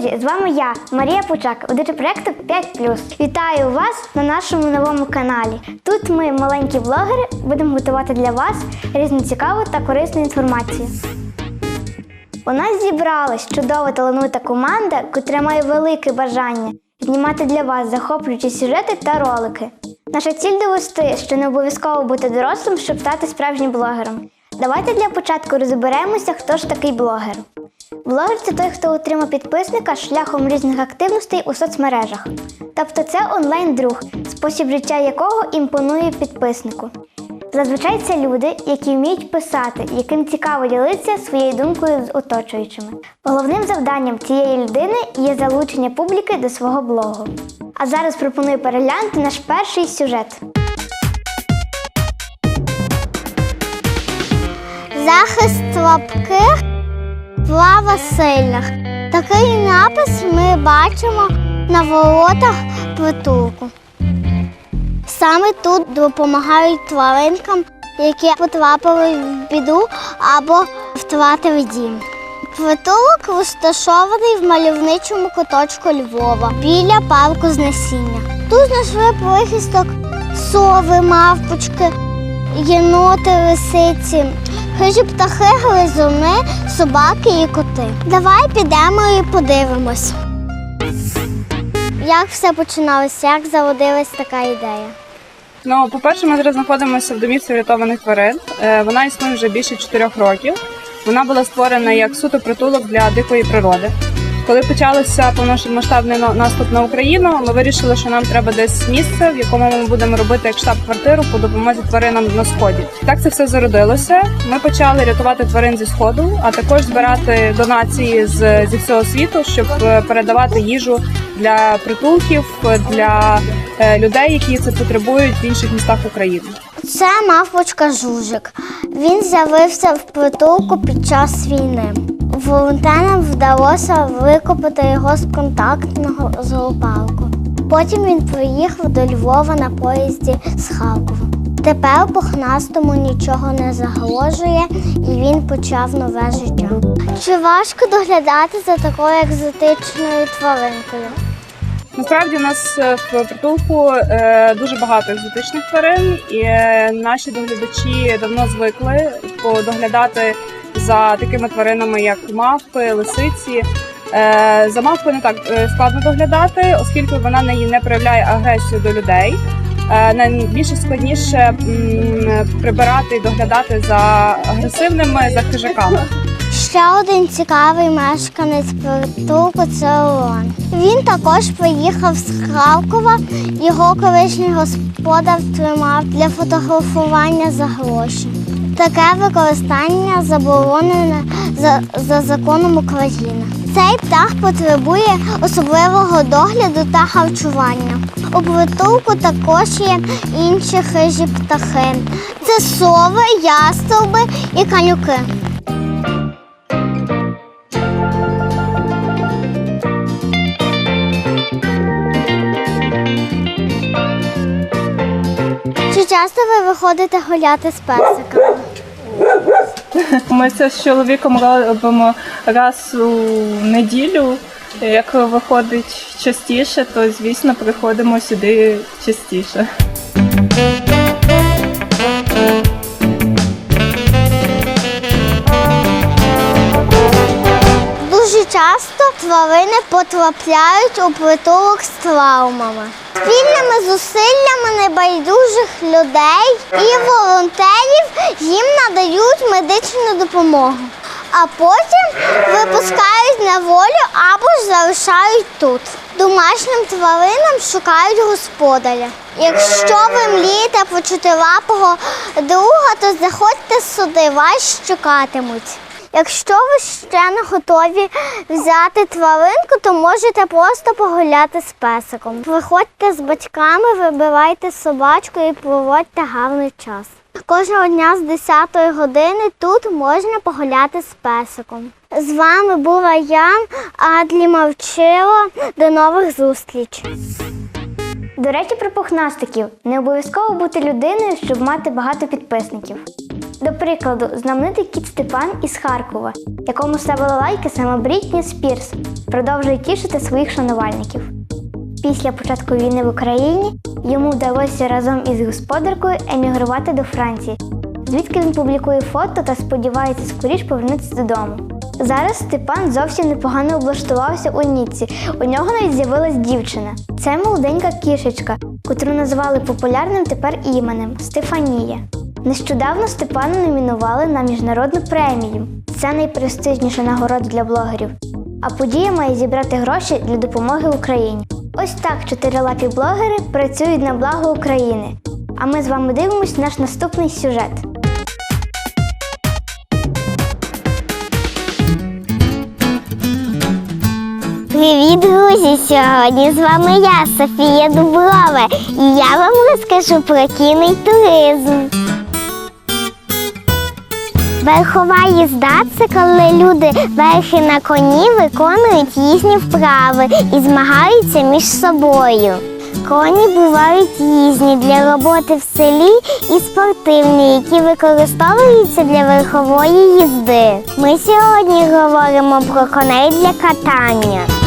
Друзі! З вами я, Марія Пучак, ведуча проєкту 5+. Вітаю вас на нашому новому каналі. Тут ми, маленькі блогери, будемо готувати для вас різну цікаву та корисну інформацію. У нас зібралась чудова талановита команда, котра має велике бажання знімати для вас захоплюючі сюжети та ролики. Наша ціль довести, що не обов'язково бути дорослим, щоб стати справжнім блогером. Давайте для початку розберемося, хто ж такий блогер. Блогер це той, хто отримав підписника шляхом різних активностей у соцмережах. Тобто це онлайн-друг, спосіб життя якого імпонує підписнику. Зазвичай це люди, які вміють писати, яким цікаво ділитися своєю думкою з оточуючими. Головним завданням цієї людини є залучення публіки до свого блогу. А зараз пропоную переглянути наш перший сюжет. Захист слабких, слава сильних. Такий напис ми бачимо на воротах притулку. Саме тут допомагають тваринкам, які потрапили в біду або втратили дім. Притулок розташований в мальовничому куточку Львова біля парку знесіння. Тут знайшли прихисток сови, мавпочки, єноти, лисиці, хижі птахи, глизуни, собаки і коти. Давай підемо і подивимось. Як все починалося, як заводилась така ідея? Ну, по-перше, ми зараз знаходимося в домівці врятованих тварин. Е, Вона існує вже більше чотирьох років. Вона була створена як суто притулок для дикої природи. Коли почався повномасштабний на- наступ на Україну, ми вирішили, що нам треба десь місце, в якому ми будемо робити як штаб-квартиру по допомозі тваринам на сході. Так це все зародилося. Ми почали рятувати тварин зі сходу, а також збирати донації з зі всього світу, щоб е, передавати їжу для притулків, для е, людей, які це потребують в інших містах України. Це мавпочка Жужик. Він з'явився в притулку під час війни. Волонтерам вдалося викопати його з контактного зоопарку. Потім він приїхав до Львова на поїзді з Харкова. Тепер пухнастому нічого не загрожує і він почав нове життя. Чи важко доглядати за такою екзотичною тваринкою? Насправді у нас е, в притулку е, дуже багато екзотичних тварин, і е, наші доглядачі давно звикли доглядати за такими тваринами, як мавпи, лисиці. Е, За мавпою не так е, складно доглядати, оскільки вона не, проявляє агресію до людей. Е, Найбільше складніше прибирати і доглядати за агресивними, за хижаками. Ще один цікавий мешканець притулку це Орон. Він також приїхав з Харкова. Його колишній господар тримав для фотографування за гроші. Таке використання заборонене за, за законом України. Цей птах потребує особливого догляду та харчування. У притулку також є інші хижі птахи. Це сови, ястовби і канюки. Чи часто ви виходите гуляти з песиками? Ми це з чоловіком робимо раз у неділю. Як виходить частіше, то звісно приходимо сюди частіше. Дуже часто тварини потрапляють у притулок з травмами. Спільними зусиллями небайдужих людей і волонтерів їм надають медичну допомогу, а потім випускають на волю або ж залишають тут. Домашнім тваринам шукають господаря. Якщо ви мрієте про чотирилапого друга, то заходьте сюди, вас чекатимуть. Якщо ви ще не готові взяти тваринку, то можете просто погуляти з песиком. Приходьте з батьками, вибирайте собачку і проводьте гарний час. Кожного дня з 10 години тут можна погуляти з песиком. З вами була я, Адлі Мавчила. До нових зустрічей. До речі, про пухнастиків не обов'язково бути людиною, щоб мати багато підписників. До прикладу, знаменитий кіт Степан із Харкова, якому ставили лайки саме Брітні Спірс, продовжує тішити своїх шанувальників. Після початку війни в Україні йому вдалося разом із господаркою емігрувати до Франції, звідки він публікує фото та сподівається скоріш повернутися додому. Зараз Степан зовсім непогано облаштувався у Ніцці. У нього навіть з'явилась дівчина. Це молоденька кішечка, котру називали популярним тепер іменем Стефанія. Нещодавно Степана номінували на міжнародну премію. Це найпрестижніша нагорода для блогерів. А подія має зібрати гроші для допомоги Україні. Ось так чотирилапі блогери працюють на благо України. А ми з вами дивимось наш наступний сюжет. Привіт, друзі! Сьогодні з вами я, Софія Дуброва, і я вам розкажу про кінний туризм. Верхова їзда це коли люди верхи на коні виконують їхні вправи і змагаються між собою. Коні бувають різні для роботи в селі і спортивні, які використовуються для верхової їзди. Ми сьогодні говоримо про коней для катання.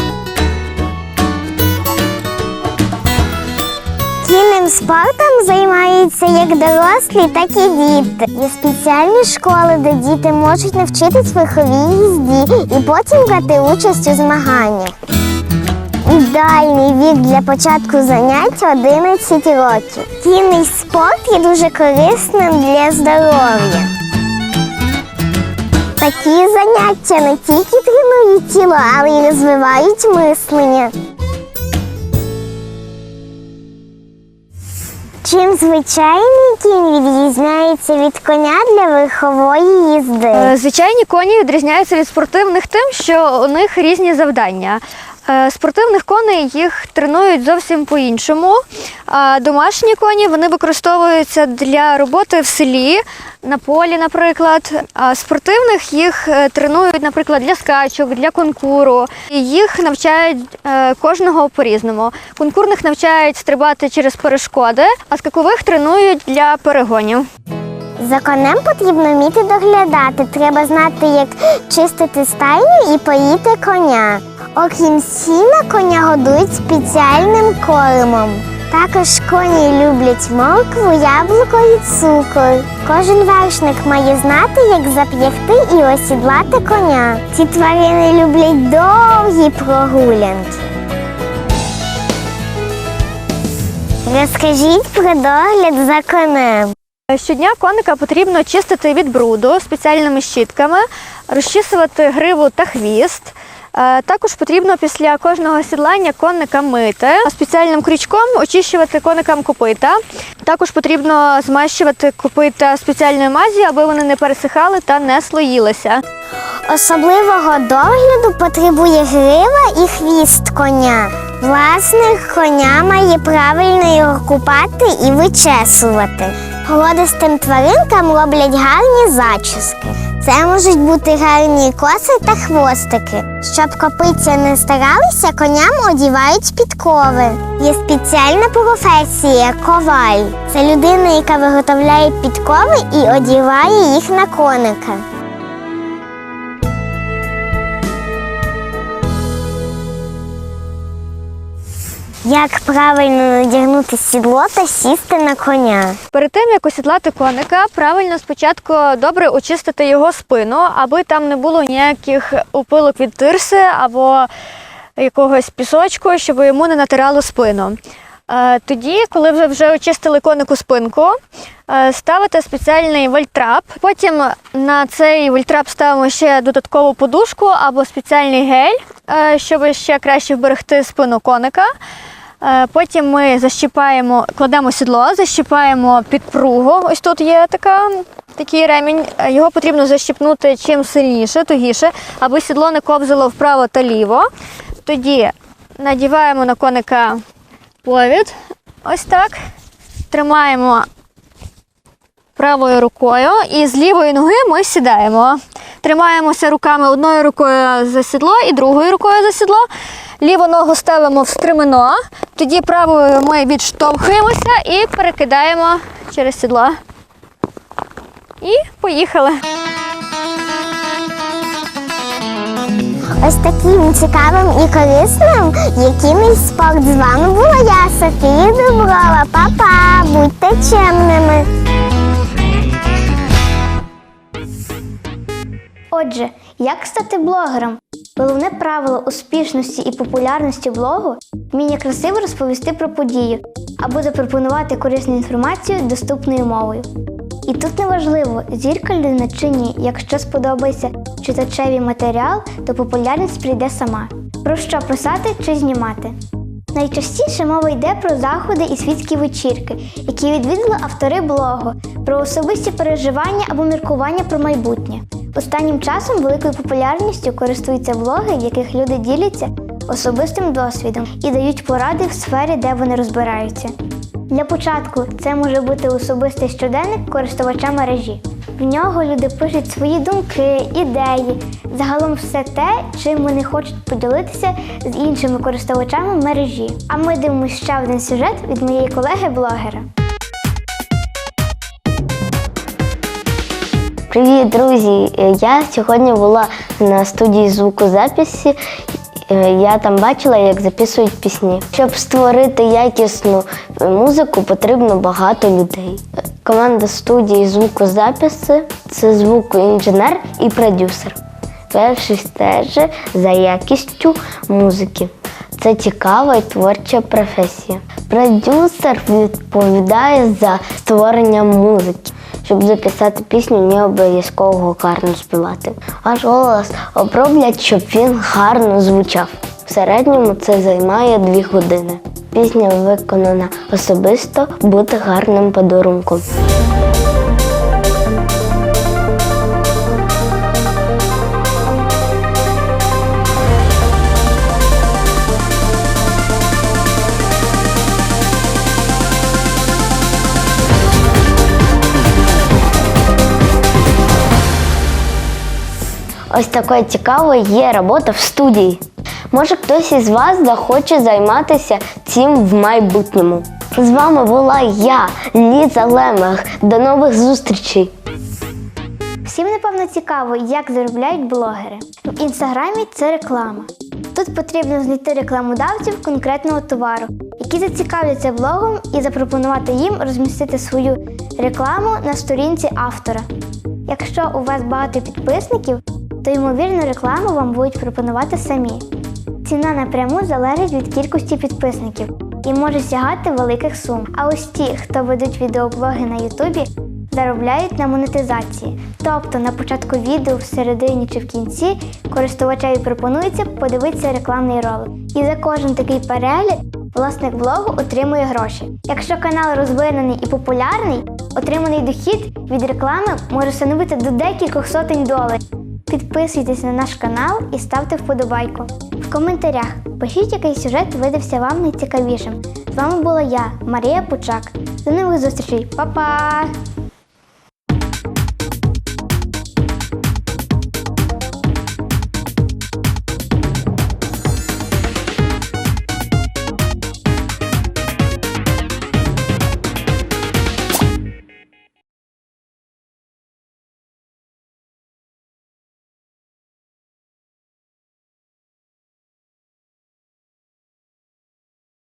Кінним спортом займаються як дорослі, так і діти. Є спеціальні школи, де діти можуть навчитись верховій їзді і потім брати участь у змаганнях. Ідеальний вік для початку занять 11 років. Кінний спорт є дуже корисним для здоров'я. Такі заняття не тільки тренують тіло, але й розвивають мислення. Чим звичайний кінь відрізняється від коня для верхової їзди? Е, Звичайні коні відрізняються від спортивних тим, що у них різні завдання. Е, Спортивних коней їх тренують зовсім по-іншому. А домашні коні вони використовуються для роботи в селі, на полі, наприклад. А спортивних їх е, тренують, наприклад, для скачок, для конкуру. Їх навчають е, кожного по-різному. Конкурних навчають стрибати через перешкоди, а скакових тренують для перегонів. За конем потрібно вміти доглядати. Треба знати, як чистити стайню і поїти коня. Окрім сіна, коня годують спеціальним кормом. Також коні люблять моркву, яблуко і цукор. Кожен вершник має знати, як зап'ягти і осідлати коня. Ці тварини люблять довгі прогулянки. Розкажіть про догляд за конем. Щодня коника потрібно чистити від бруду спеціальними щітками, розчісувати гриву та хвіст. Е, Також потрібно після кожного сідлання конника мити, спеціальним крючком очищувати коникам копита. Також потрібно змащувати копита спеціальною мазі, аби вони не пересихали та не слоїлися. Особливого догляду потребує грива і хвіст коня. Власник коня має правильно його купати і вичесувати. Породистим тваринкам роблять гарні зачіски. Це можуть бути гарні коси та хвостики. Щоб копиця не старалися, коням одівають підкови. Є спеціальна професія коваль. Це людина, яка виготовляє підкови і одіває їх на коника. Як правильно надягнути сідло та сісти на коня? Перед тим як осідлати коника, правильно спочатку добре очистити його спину, аби там не було ніяких опилок від тирси або якогось пісочку, щоб йому не натирало спину. Е, Тоді, коли ви вже очистили конику спинку, е, ставите спеціальний вольтрап. Потім на цей вольтрап ставимо ще додаткову подушку або спеціальний гель, е, щоб ще краще вберегти спину коника. Е, Потім ми защіпаємо, кладемо сідло, защіпаємо підпругу. Ось тут є така, такий ремінь. Е, Його потрібно защіпнути чим сильніше, тугіше, аби сідло не ковзало вправо та ліво. Тоді надіваємо на коника повід. Ось так. Тримаємо правою рукою і з лівої ноги ми сідаємо. Тримаємося руками одною рукою за сідло і другою рукою за сідло. Ліву ногу ставимо в стремено, тоді правою ми відштовхуємося і перекидаємо через сідло. і поїхали. Ось таким цікавим і корисним, який спорт. З вами була я, Софія Дуброва. Па-па, будьте чемними. Отже, як стати блогером? Головне правило успішності і популярності блогу вміння красиво розповісти про подію або запропонувати корисну інформацію доступною мовою. І тут неважливо, зірка людина чи ні, якщо сподобається читачеві матеріал, то популярність прийде сама. Про що писати чи знімати? Найчастіше мова йде про заходи і світські вечірки, які відвідали автори блогу, про особисті переживання або міркування про майбутнє. Останнім часом великою популярністю користуються блоги, в яких люди діляться особистим досвідом і дають поради в сфері, де вони розбираються. Для початку це може бути особистий щоденник користувача мережі. В нього люди пишуть свої думки, ідеї, загалом все те, чим вони хочуть поділитися з іншими користувачами мережі. А ми дивимося ще один сюжет від моєї колеги-блогера. Привіт, друзі! Е, Я сьогодні була на студії звукозаписі. Е, Я там бачила, як записують пісні. Щоб створити якісну е, музику, потрібно багато людей. Команда студії звукозаписи це звукоінженер і продюсер. Перший стежить за якістю музики. Це цікава і творча професія. Продюсер відповідає за створення музики. Щоб записати пісню, не обов'язково гарно співати. Ваш голос оброблять, щоб він гарно звучав. В середньому це займає дві години. Пісня виконана особисто, бути гарним подарунком. Ось такою цікавою є робота в студії. Може, хтось із вас захоче займатися цим в майбутньому. З вами була я, Ліза Лемех. До нових зустрічей! Всім, напевно, цікаво, як заробляють блогери. В інстаграмі це реклама. Тут потрібно знайти рекламодавців конкретного товару, які зацікавляться блогом і запропонувати їм розмістити свою рекламу на сторінці автора. Якщо у вас багато підписників, то ймовірно рекламу вам будуть пропонувати самі. Ціна напряму залежить від кількості підписників і може сягати великих сум. А ось ті, хто ведуть відеоблоги на Ютубі, заробляють на монетизації. Тобто на початку відео, в середині чи в кінці користувачеві пропонується подивитися рекламний ролик. І за кожен такий перегляд власник блогу отримує гроші. Якщо канал розвинений і популярний, отриманий дохід від реклами може становити до декількох сотень доларів. Підписуйтесь на наш канал і ставте вподобайку. В коментарях пишіть, який сюжет видався вам найцікавішим. З вами була я, Марія Пучак. До нових зустрічей, Па-па!